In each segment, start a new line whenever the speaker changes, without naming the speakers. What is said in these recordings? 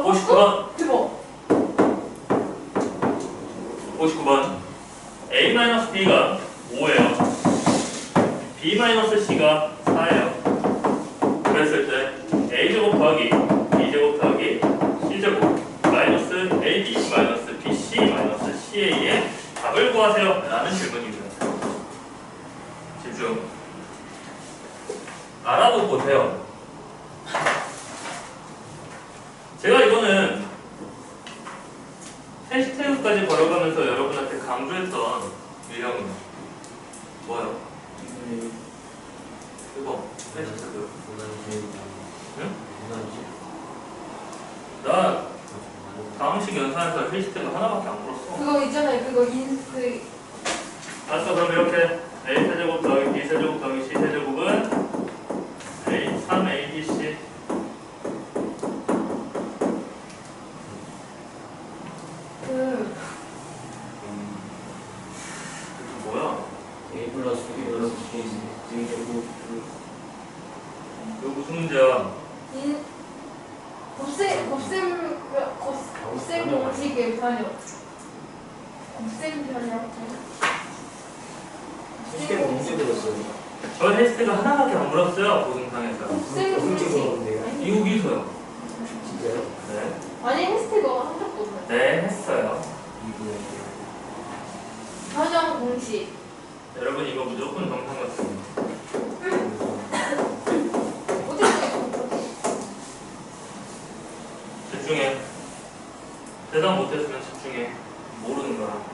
아,
59번.
대박.
59번. A-b가 5예요? B-c가 4예요. 그랬을 때 a제곱 더하기 b제곱 더하기 c제곱 마이너스 ab 마이너스 bc 마이너스 ca의 답을 구하세요. 라는 질문입니다. 집중. 알아도 보세요 제가 이거는 해시태그까지 걸어가면서 여러분한테 강조했던 유형이에요. 뭐요? 그거 해시태그. 응? 나 다음식 연산에서 해시태그 하나밖에 안 걸었어.
그거 있잖아요. 그거 인, 그,
알았어 그럼 이렇게 a 세제곱 더하기 b 세제곱 더하기 c 세제곱은 a 3 a b c
그,
이게 뭐야?
A 플러스 B 플러스 C 등제곱
이거 무슨 문제야?
인, 곱셈, 곱셈, 곱- 곱셈 공식의 변형. 곱셈 변형.
쉽게 문제 들었어요.
저 해시태그 하나밖에 안 걸었어요 고등상에서.
곱셈
문제
공식.
걸었는데요.
아니,
이후기서요.
진짜요?
네.
아니, 해시태그가 한 적도 없는데.
네 했어요.
변형 공식.
여러분 이거 무조건 정상 같습니다.
어디 있어요?
집중해. 대답 못했으면 집중해. 모르는 거야.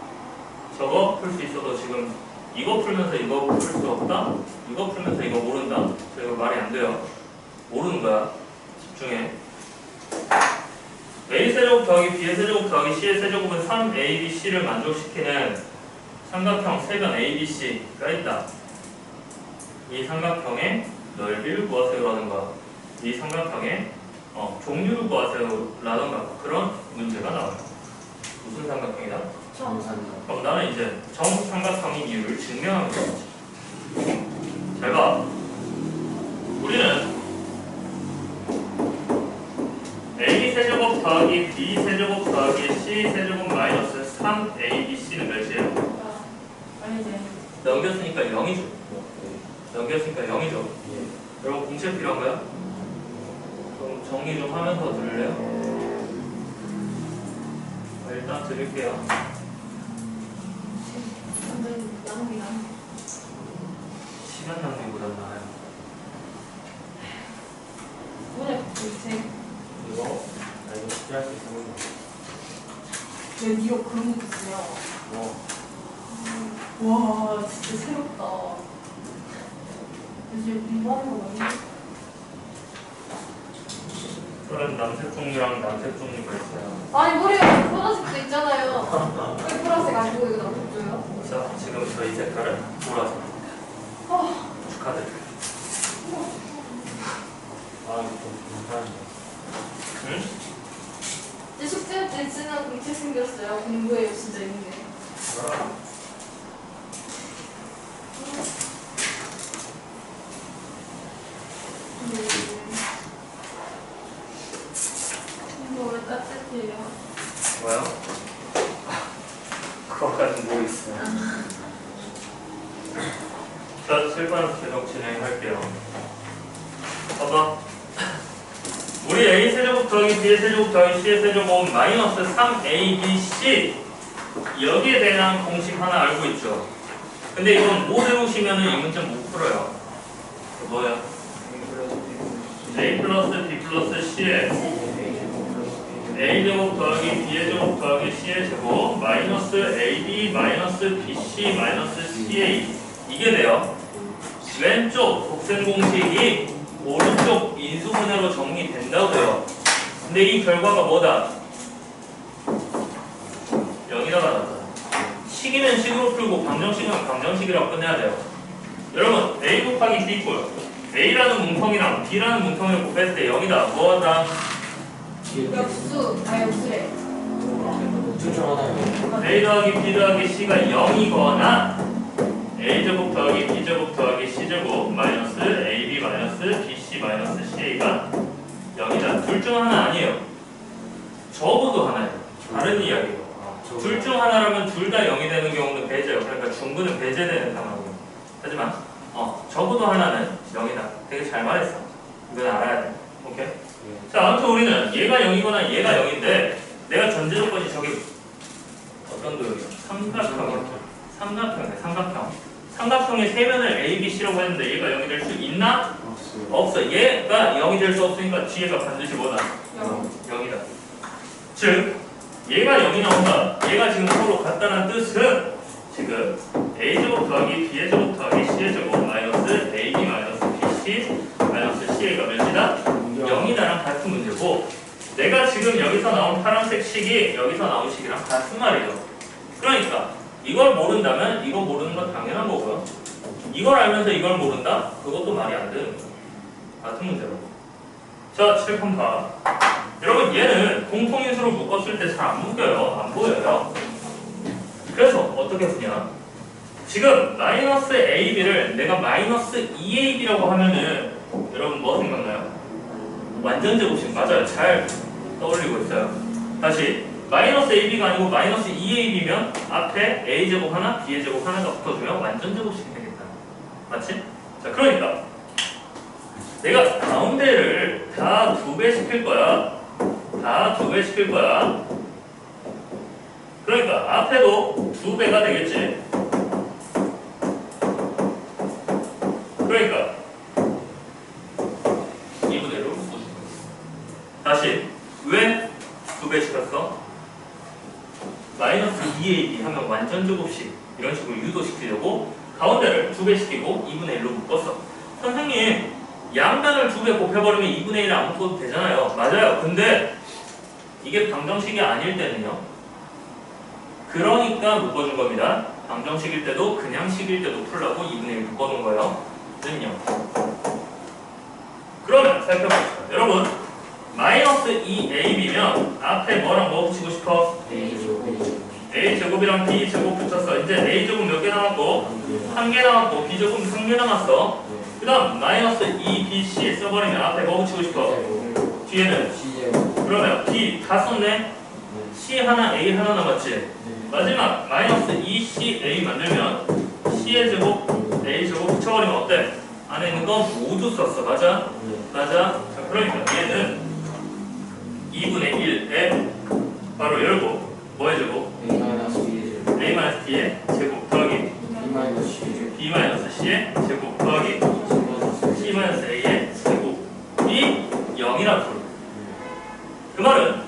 저거 풀 수 있어도 지금 이거 풀면서 이거 풀 수 없다? 이거 풀면서 이거 모른다? 저 이거 말이 안 돼요. 모르는 거야. 집중해. A 세제곱 더하기 B의 세제곱 더하기 C의 세제곱은 3ABC를 만족시키는 삼각형 세변 ABC가 있다. 이 삼각형의 넓이를 구하세요라는 거야. 이 삼각형의 어, 종류를 구하세요라던가 그런 문제가 나와요. 무슨 삼각형이다?
정산가.
그럼 나는 이제 정삼각형인 이유를 증명하는 거지. 잘 봐. 우리는 a 세제곱 더하기 b 세제곱 더하기 c 세제곱 마이너스 3abc는 몇이에요?
아.
넘겼으니까 0이죠.
네.
넘겼으니까 0이죠.
예.
여러분 공책 필요한가요? 그럼 정리 좀 하면서 들을래요? 어, 일단 드릴게요. 시간 낭비보다 나아요.
뭐냐, 그 제,
숙제할 수 있는 거.
왜 니가 그런 것도 쓰냐.
뭐
와, 진짜 새롭다. 요즘 공부하는 거 많이
그런 남색 종류랑 남색 종류가 있어요.
아니, 머리가 보라색도 있잖아요. 왜 보라색 아니고 이거 남겨줘요?
자, 지금 저희 색깔은 보라색.
아,
축하드려요.
아, 이거 좀 괜찮은데.
응?
이제 숙제 때 쓰는 공책 생겼어요. 공부해요, 진짜. 근데 이거 왜 따뜻해요?
뭐요? 그거까지 뭐 있어요? 자, 실판 계속 진행할게요. 봐봐. 우리 A 세제곱 더하기 B의 세제곱 더하기 C의 세제곱 마이너스 3ABC 여기에 대한 공식 하나 알고 있죠? 근데 이건 못 외우시면 이 문제 못 풀어요. 그 뭐야? A 플러스 B 플러스 C의 A 제곱 더하기 B의 제곱 더하기 C의 제곱 마이너스 AB 마이너스 BC 마이너스 CA 이게 돼요. 왼쪽 곱셈 공식이 오른쪽 인수분해로 정리된다고요. 근데 이 결과가 뭐다? 0이라가 나타나. 식이면 식으로 풀고 방정식이면 방정식이라고 끝내야 돼요. 여러분 A 곱하기 B 있고요. A라는 문턱이랑 B라는 문턱을 곱했을 때 0이다. 뭐다?
역수, 아, 역수래.
추천하나요?
A 더하기 B 더하기 C가 0이거나 A 제곱 더하기 B 제곱 더하기 C 제곱 마이너스 AB 마이너스 BC 마이너스 CA가 0이다. 둘 중 하나 아니에요. 적어도 하나예요. 다른 이야기예요.
아, 저거.
둘중 하나라면 둘 다 0이 되는 경우는 배제예요. 그러니까 중근은 배제되는 상황이에요. 하지만 어, 적어도 하나는 0이다. 되게 잘 말했어. 이건 알아야 돼. 오케이?
네.
자, 아무튼 우리는 얘가 0이거나 얘가 0인데 내가 전제 조건이 저기 어떤 도형이야? 삼각형이야. 삼각형이네, 삼각형. 삼각형의 세면을 A, B, C라고 했는데 얘가 0이 될 수 있나?
없어.
얘가 0이 될 수 없으니까 뒤에가 반드시 뭐다?
영.
0이다. 즉, 얘가 0이 나온다. 얘가 지금 서로 같다는 뜻은 지금 a제곱 더하기 b제곱 더하기 c제곱 마이너스 ab 마이너스 bc 마이너스 ca가 몇이다? 0이다랑 같은 문제고 내가 지금 여기서 나온 파란색 식이 여기서 나온 식이랑 같은 말이에요. 그러니까 이걸 모른다면 이거 모르는 건 당연한 거고요. 이걸 알면서 이걸 모른다? 그것도 말이 안 되는 거예요. 같은 문제라고. 자, 7번 봐. 여러분 얘는 공통인수로 묶었을 때 잘 안 묶여요. 안 보여요. 그래서 어떻게 보냐? 지금 마이너스 AB를 내가 마이너스 2AB라고 하면은 여러분 뭐 생각나요? 완전 제곱식 맞아요. 잘 떠올리고 있어요. 다시 마이너스 AB가 아니고 마이너스 2AB면 앞에 A제곱 하나, B제곱 하나가 붙어주면 완전 제곱식이 되겠다. 맞지? 자 그러니까 내가 가운데를 다 두 배 시킬 거야. 다 두 배 시킬 거야. 그러니까 앞에도 두 배가 되겠지. 그러니까 2분의 1로 묶어준 거야. 다시 왜 두 배 시켰어? 마이너스 2ab 하면 완전 제곱식 이런 식으로 유도시키려고 가운데를 두 배 시키고 2분의 1로 묶었어. 선생님 양변을 두 배 곱해버리면 2분의 1을 안 묶어도 되잖아요. 맞아요. 근데 이게 방정식이 아닐 때는요. 그러니까 묶어준 겁니다. 방정식일 때도 그냥 식일 때도 풀라고 2분의 1 묶어놓은 거예요. 는요. 그러면 살펴봅시다. 여러분 마이너스 2ab면 앞에 뭐랑 뭐 붙이고 싶어? a 제곱이랑 b 제곱 붙였어. 이제 a 제곱 몇 개 남았고 한 개 남았고 b 제곱 한개 남았어. 그 다음 마이너스 2bc 써버리면 앞에 뭐 붙이고 싶어? 뒤에는 그러면 b 다 썼네. c 하나 a 하나 남았지. 마지막 마이너스 2ca 만들면 c의 제곱 a 제곱 붙여버리면 어때? 안에 있는 거 모두 썼어. 맞아? 맞아. 자, 그러니까 얘는 2분의 1에 바로 열고 뭐의 제곱? a-b의 제곱 더하기 b-c의 제곱 더하기 c-a의 제곱이 0이라 소리. 그 말은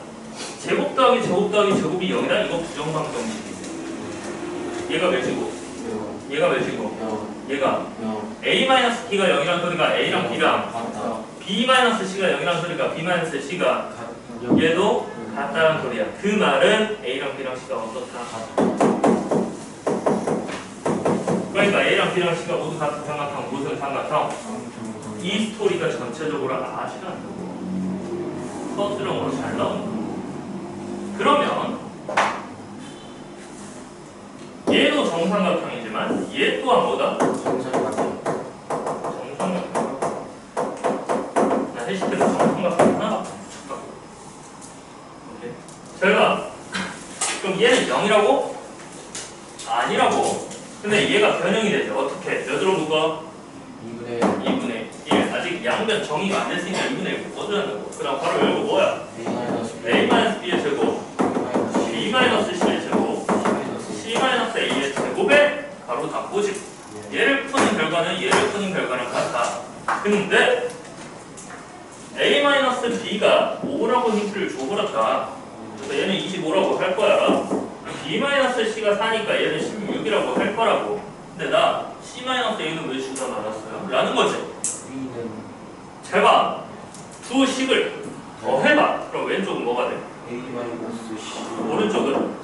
제곱 더하기 제곱 더하기 제곱이 0이다? 이거 부정방정식이에요. 얘가 몇 제곱? 얘가 몇 제곱? 얘가 a-t가 0이란 소리가 a랑 b랑 b-c가 0이란 소리가 b-c가 얘도 같다는 소리야. 그 말은 a랑 b랑 c가 어떻다? 그러니까 a랑 b랑 c가 모두 같은 삼각형, 무슨 삼각형? 이 스토리가 전체적으로 아시라는 서술형으로 잘 나오는 거예요. 그러면 얘도 정삼각형이지만 얘 또한 뭐다? 정삼각형. 나 회식 때도 정삼각형 하나. 오케이. 제가 그럼 얘는 0이라고? 아니라고. 근데 얘가 변형이 되죠. 어떻게? 몇으로 묶어? 2분의 1. 아직 양변 정의가 안 됐으니까 2분의 1 묶어줘야 되고. 그 다음 바로 열고 뭐야? a-b의 제곱, b-c의 제곱, c-a의 제곱에 가로 닫고 집. 얘를 푸는 결과는 얘를 푸는 결과랑 같아. 근데 a-b가 5라고 힌트를 줘버렸다. 그래서 얘는 25라고 할 거야. b-c가 4니까 얘는 16이라고 할 거라고. 근데 나 c-a는 왜 주다 말았어요? 라는 거지. 잘 봐. 두 식을 더 해봐. 그럼 왼쪽은 뭐가 돼? 오른쪽은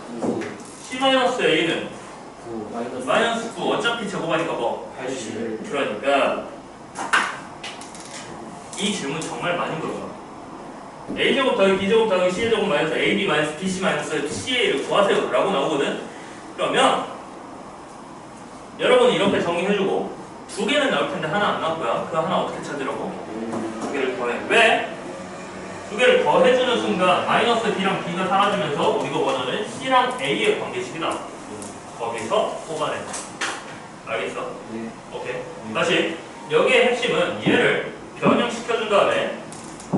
c-a는 마이너스 9 어차피 제곱하니까 뭐? 그러니까 이 질문 정말 많이 물어봐. a제곱 더하기 b제곱 더하기 c제곱 마이너스 ab 마이너스 bc 마이너스 ca를 구하세요 라고 나오거든. 그러면 여러분이 이렇게 정의해주고 두 개는 나올 텐데 하나 안 거야. 그 하나 어떻게 찾으라고? 두 개를 더해. 왜? 두두 개를 더해주는 순간 마이너스 b랑 b가 사라지면서 우리가 원하는 c랑 a의 관계식이 나와. 거기서 뽑아내. 알겠어?
네.
오케이. 다시 여기의 핵심은 얘를 변형시켜준 다음에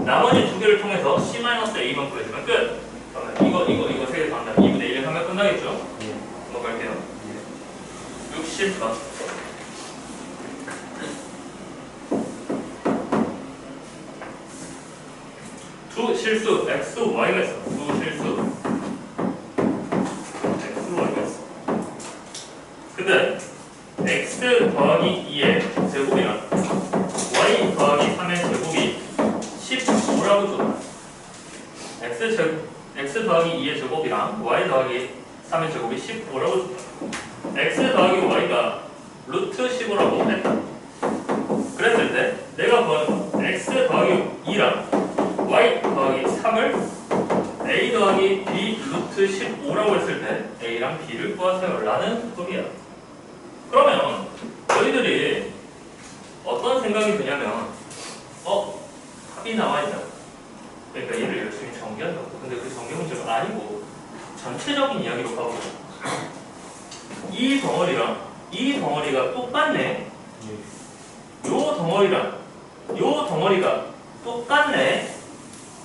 나머지 두 개를 통해서 c-a만 구해주면 끝. 그러면 이거 이거 이거 세개 더한다. 2분의 1 하면 끝나겠죠?
네.
넘어갈게요.
네.
60번. 두 실수 x, y가 있어. 두 실수 x, y가 있어. 근데 x 더하기 2의 제곱이랑 y 더하기 3의 제곱이 15라고 줘. x 제곱 x 더하기 2의 제곱이랑 y 더하기 3의 제곱이 15라고 줘. x 더하기 y가 루트 15라고 했다. 그랬을 때 내가 본 x 더하기 2랑 y 더하기 3을 a 더하기 b 루트 15라고 했을 때 a랑 b를 구하세요 라는 소리야. 그러면 너희들이 어떤 생각이 드냐면 어? 합이 나와 있다. 그러니까 얘를 열심히 정리한다고. 근데 그 정리 문제가 아니고 전체적인 이야기로 가고 이 덩어리랑 이 덩어리가 똑같네.
네.
요 덩어리랑 요 덩어리가 똑같네.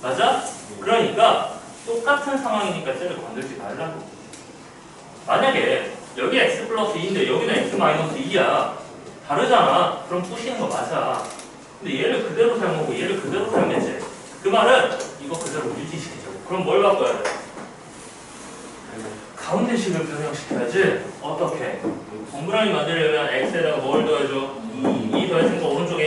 맞아? 그러니까 똑같은 상황이니까 쟤를 건들지 말라고. 만약에 여기 x 플러스 2인데 여기는 x 마이너스 2야. 다르잖아. 그럼 부시는 거 맞아. 근데 얘를 그대로 사용하고 얘를 그대로 사용했지. 그 말은 이거 그대로 유지시키자고. 그럼 뭘 바꿔야 돼? 가운데 식을 변형시켜야지. 어떻게? 동그라미 만들려면 x에다가 뭘 더해줘? 2 더해주니까 오른쪽에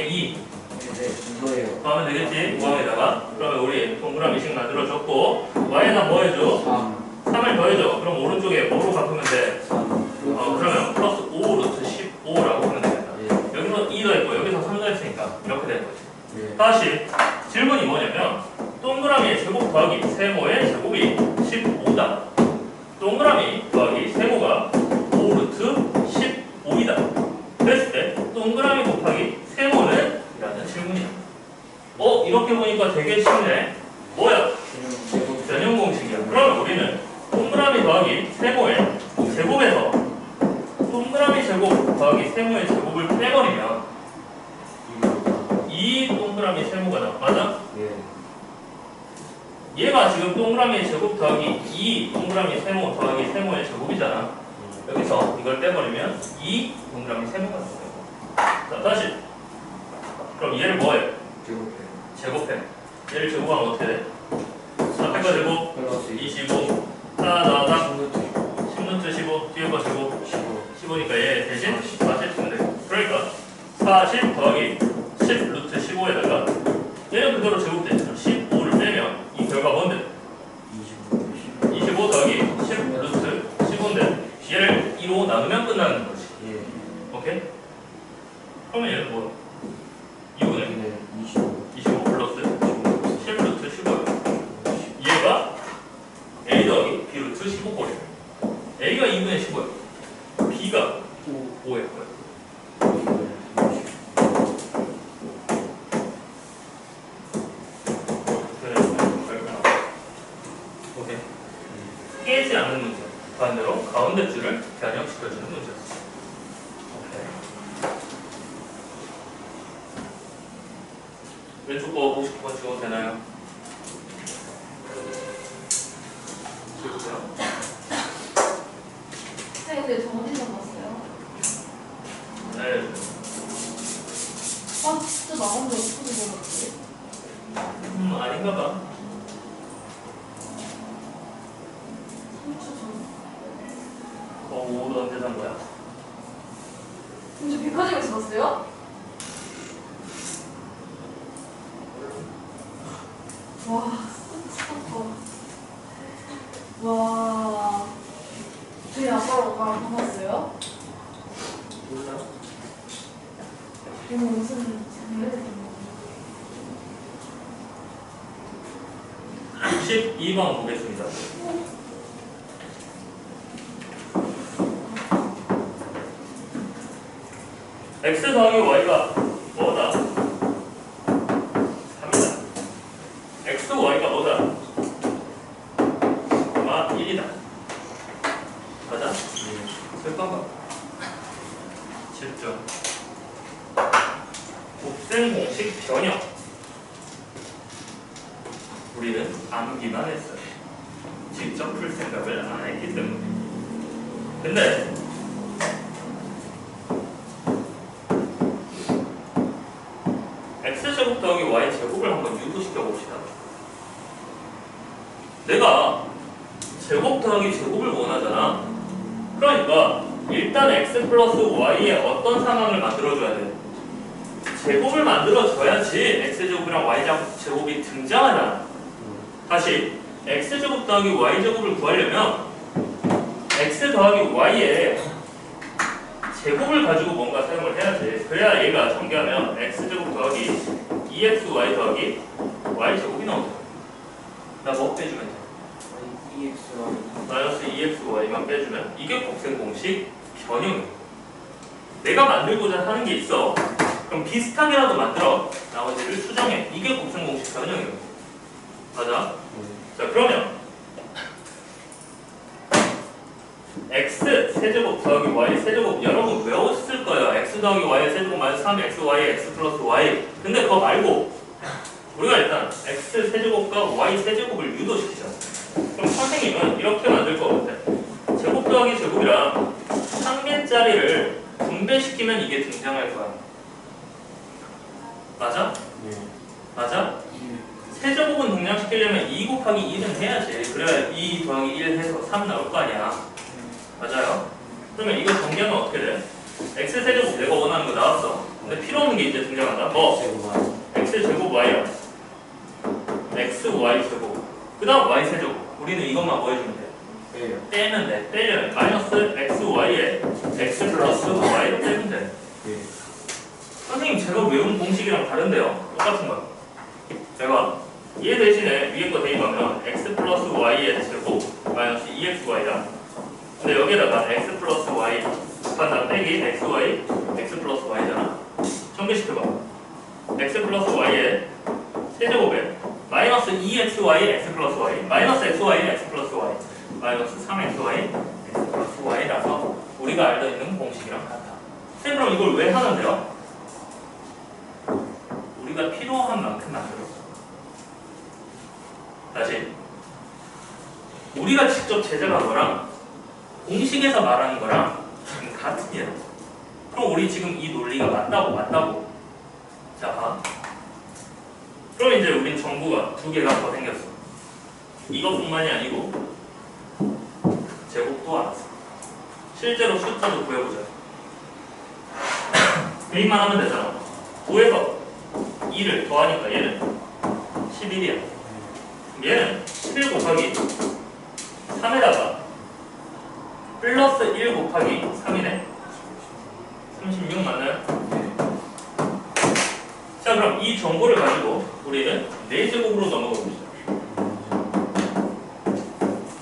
2
네. 이거예요.
더하면 되겠지? 우항에다가 그러면 우리 동그라미식 만들어줬고 y에다 뭐 해줘?
3.
3을 더해줘 그럼 오른쪽에 5로 바꾸면 돼
3.
어, 그러면 플러스 5 루트 15라고 하면 되겠다
네.
여기서 2 더했고 여기서 3 더했으니까 이렇게 된 거지
네.
다시 5이잖아. 여기서 이걸 빼버리면 2 동그라미 3번가 되고. 자, 다시. 그럼 얘를 뭐해?
제곱해.
제곱해. 얘를 제곱하면 어떻게 돼? 자, 0 0 제곱, 25,
따다다,
10루트 15, 뒤에 거 15,
15.
15니까 얘 대신 40 쓰면 돼. 그러니까 40 더하기 얘를 2로 나누면 끝나는 거지.
예.
오케이? 그러면 얘는 뭐야? 2분의
여기는 25.
25 플러스
15.
10 루트 15야. 얘가 a 더하기 b 루트 15꼴이야. a가 2분의 15야. b가 5일 거야. 5로 연결한 거야.
그럼 백화점에서 봤어요? 와. x 더하기 y가 뭐다? 3이다.
x도
y가 뭐다? 아마
1이다. 맞아? 예. 됐던 거. 7점. 곱셈 공식 변형. 우리는 암기만 했어요. 직접 풀 생각을 안 했기 때문에. 근데 곱 더하기 제곱을 원하잖아. 그러니까 일단 x 플러스 y의 어떤 상황을 만들어줘야 돼? 제곱을 만들어줘야지 x제곱이랑 y제곱이 등장하잖아. 다시 x제곱 더하기 y제곱을 구하려면 x 더하기 y의 제곱을 가지고 뭔가 사용을 해야지. 그래야 얘가 전개하면 x제곱 더하기 2xy 더하기 y제곱이 나오죠. 나뭐 빼주면 돼? 마이너스 2xy만 빼주면 이게 곱셈 공식 변형이에요. 내가 만들고자 하는 게 있어. 그럼 비슷하게라도 만들어. 나머지를 수정해. 이게 곱셈 공식 변형이에요. 맞아? 자 그러면 x 세제곱 더하기 y 세제곱 여러분 외웠을 거예요. x 더하기 y 세제곱 마이너스 3xy x 플러스 y. 근데 그거 말고 우리가 일단 x 세제곱과 y 세제곱을 유도시키자. 그럼 선생님은 이렇게 만들 것 같아. 제곱 더하기 제곱이랑 한 개짜리를 분배시키면 이게 등장할 거야. 맞아?
네.
맞아? 세제곱은 동량시키려면 2 곱하기 1은 해야지. 그래야 2 더하기 1 해서 3 나올 거 아니야. 맞아요? 그러면 이거 전개하면 어떻게 돼? x 세제곱 내가 원하는 거 나왔어. 근데 필요 없는 게 이제 등장한다. 뭐? x 제곱 y야. x y 제곱. 그 다음 y 세제곱. 우리는 이것만 뭐 해주면 돼?
빼요.
빼면 돼. 빼면 마이너스 x y에 x 플러스 y를 빼면 돼.
네.
선생님 제가 외운 공식이랑 다른데요. 똑같은 거. 제가 얘 대신에 위에 거 대입하면 x 플러스 y의 제곱 마이너스 2xy다. 근데 여기에다가 x 플러스 y 곱한 다음 빼기 xy x 플러스 y잖아. 전개시켜봐. x 플러스 y의 세제곱에 마이너스 2xy x 플러스 y 마이너스 xy x 플러스 y 마이너스 3xy x 플러스 y라서 우리가 알고 있는 공식이랑 같아. 쌤 그럼 이걸 왜 하는데요? 우리가 필요한 만큼 만들었어. 다시 우리가 직접 제작한 거랑 공식에서 말하는 거랑 지금 같은 예로. 그럼 우리 지금 이 논리가 맞다고 맞다고. 자, 봐. 그럼 이제 우린 정보가 두 개가 더 생겼어. 이것뿐만이 아니고 제곱도 알았어. 실제로 숫자도 구해보자. 대입만 하면 되잖아. 5에서 2를 더하니까 얘는 11이야. 얘는 11 곱하기 3에다가 플러스 1 곱하기 3이네. 36 맞나요? 자 그럼 이 정보를 가지고 우리는 4제곱으로 넘어가 봅시다.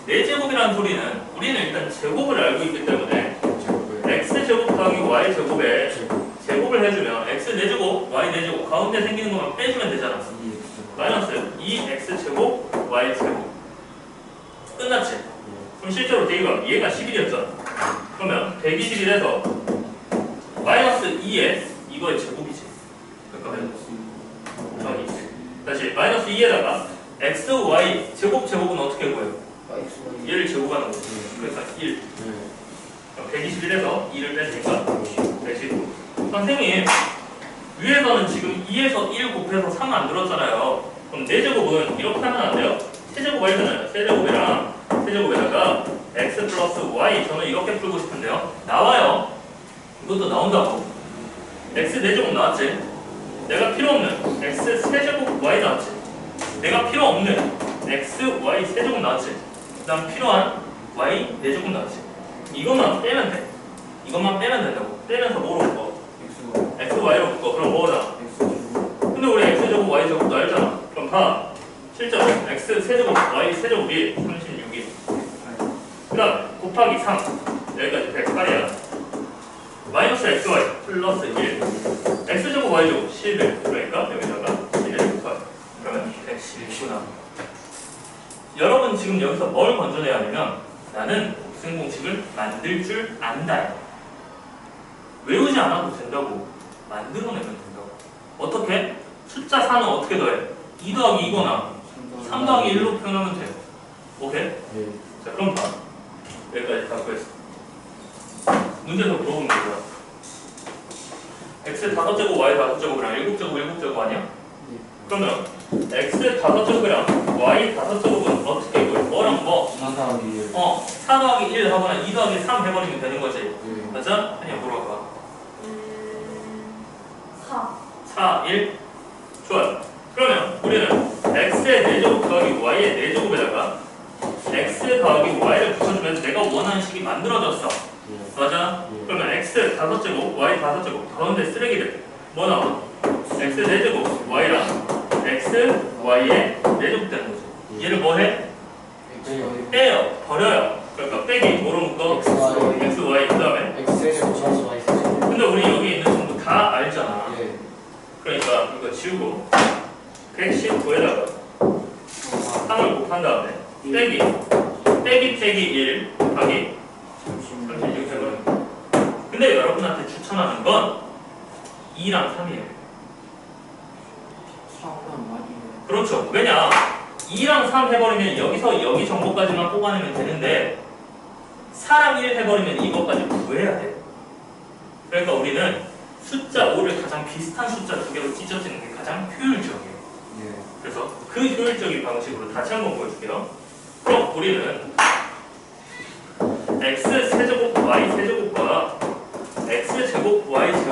4제곱이라는 소리는 우리는 일단 제곱을 알고 있기 때문에 x제곱 더하기 y제곱에
제곱
제곱을 해주면 x 4제곱, y 4제곱 가운데 생기는 것만 빼주면 되잖아. 마이너스 2x 제곱 y 제곱 끝났지? 그럼 실제로 대입하면 얘가 11이었잖아. 그러면 121에서 마이너스 2에 이거의 제곱이지. 그러니까 저기 다시 마이너스 2에다가 x, y 제곱 제곱은 어떻게 구해요? 얘를 제곱하는 거지. 그러니까 1. 그럼 121에서 2를 뺐으니까 119. 선생님 위에서는 지금 2에서 1 곱해서 3 만들었잖아요. 그럼 4제곱은 이렇게 하면 안 돼요? 세제곱 알잖아요. 세제곱이랑 세제곱에다가 x 플러스 y 저는 이렇게 풀고 싶은데요. 나와요. 이것도 나온다고. x 4제곱 나왔지? 내가 필요 없는 x 세제곱 y 나왔지? 내가 필요 없는 x, y 세제곱 나왔지? 그 다음 필요한 y 4제곱 나왔지? 이것만 빼면 돼. 이것만 빼면 된다고. 빼면서 뭐로 묶어? x, y로 묶어. 그럼 뭐다? 근데 우리 x 제곱 y 제곱도 알잖아. 그럼 봐. 실제로 x 세제곱 y 세제곱이 36이. 그다음 곱하기 3 여기까지 108이야. 마이너스 xy 플러스 1 x 제곱 y 제곱 11 그러니까 여기다가 11 곱하기 그러면 111구나. 여러분 지금 여기서 뭘 건져내야 하냐면 나는 곱셈 공식을 만들 줄 안다. 외우지 않아도 된다고 만들어내면 된다고. 어떻게? 숫자 4는 어떻게 더해? 2 더하기 2거나 3 더하기 1로 표현하면 돼요. 오케이?
네.
자, 그럼 봐. 여기까지 다 구했어. 문제에서 물어본 게 뭐야? x 다섯 제곱 y 다섯 제곱이랑 일곱 제곱 일곱 제곱 아니야?
네.
그러면 x 다섯 제곱이랑 y 다섯 제곱은 어떻게 이거 뭐랑 뭐?
4 더하기 1.
어, 4 더하기 1 하거나 2 더하기 3 해버리면 되는 거지.
네.
맞아? 아니야, 물어봐.
음, 4.
4, 1. 좋아요. 그러면 우리는 x의 4제곱 더하기 y의 4제곱에다가 x 더하기 y를 붙여주면 내가 원하는 식이 만들어졌어.
네.
맞아?
네.
그러면 x 다섯 제곱, y 다섯 제곱 가운데 쓰레기들 뭐 나와? x 네 제곱, y랑 x, y의 네 제곱 되는 거지. 얘를 뭐 해? 빼요, 버려요. 그러니까 빼기 뭐로 묶어?
X, Y.
그 다음에. 근데 우리 여기 있는 정보 다 알잖아.
네.
그러니까 이거 지우고 119에다가 3을 곱한 다음에 빼기 빼기 빼기 1 곱하기 36 해버려. 근데 여러분한테 추천하는 건 2랑 3이에요.
상관 많이
그렇죠. 왜냐? 2랑 3 해버리면 여기서 여기 정보까지만 뽑아내면 되는데 4랑 1 해버리면 이것까지 구해야 돼. 그러니까 우리는 숫자 5를 가장 비슷한 숫자 두 개로 찢어지는 게 가장 효율적이에요.
네.
그래서 그 효율적인 방식으로 다시 한번 보여줄게요. 그럼 우리는 x 세제곱 y 세제곱과 populares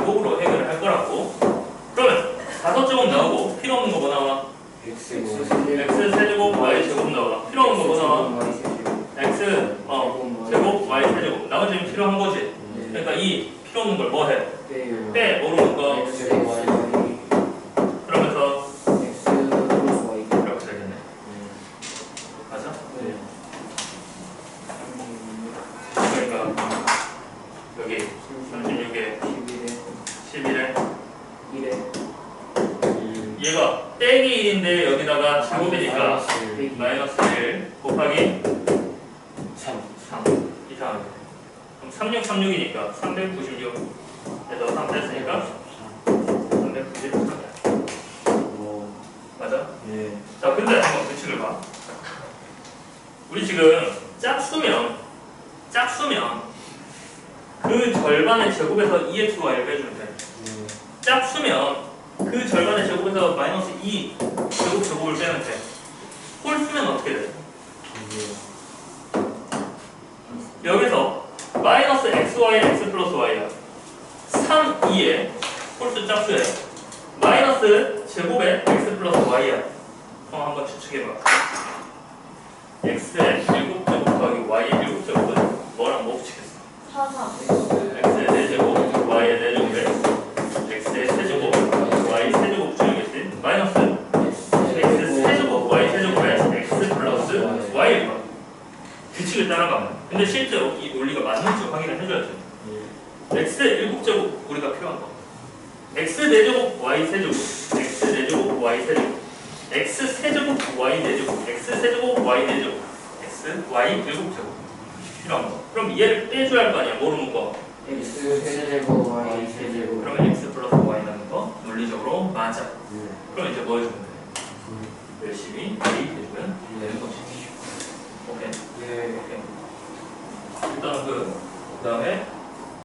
396 에서 3 뺐으니까 393
오.
맞아?
예.
자 근데 한번 규칙을 봐 우리 지금 짝수면 짝수면 그 절반의 제곱에서 2xy를 빼주면 돼
네.
짝수면 그 절반의 제곱에서 마이너스 2 제곱 제곱을 빼면 돼 홀수면 어떻게 돼? 여기서 마이너스 xy x 플러스 y야 3, 2에 홀수 짝수에 마이너스 제곱에 x 플러스 y야 그럼 한번 추측해봐 x의 7제곱 더하기 y의 7제곱은 뭐랑 뭐 붙이겠어?
4, 3.
x의 4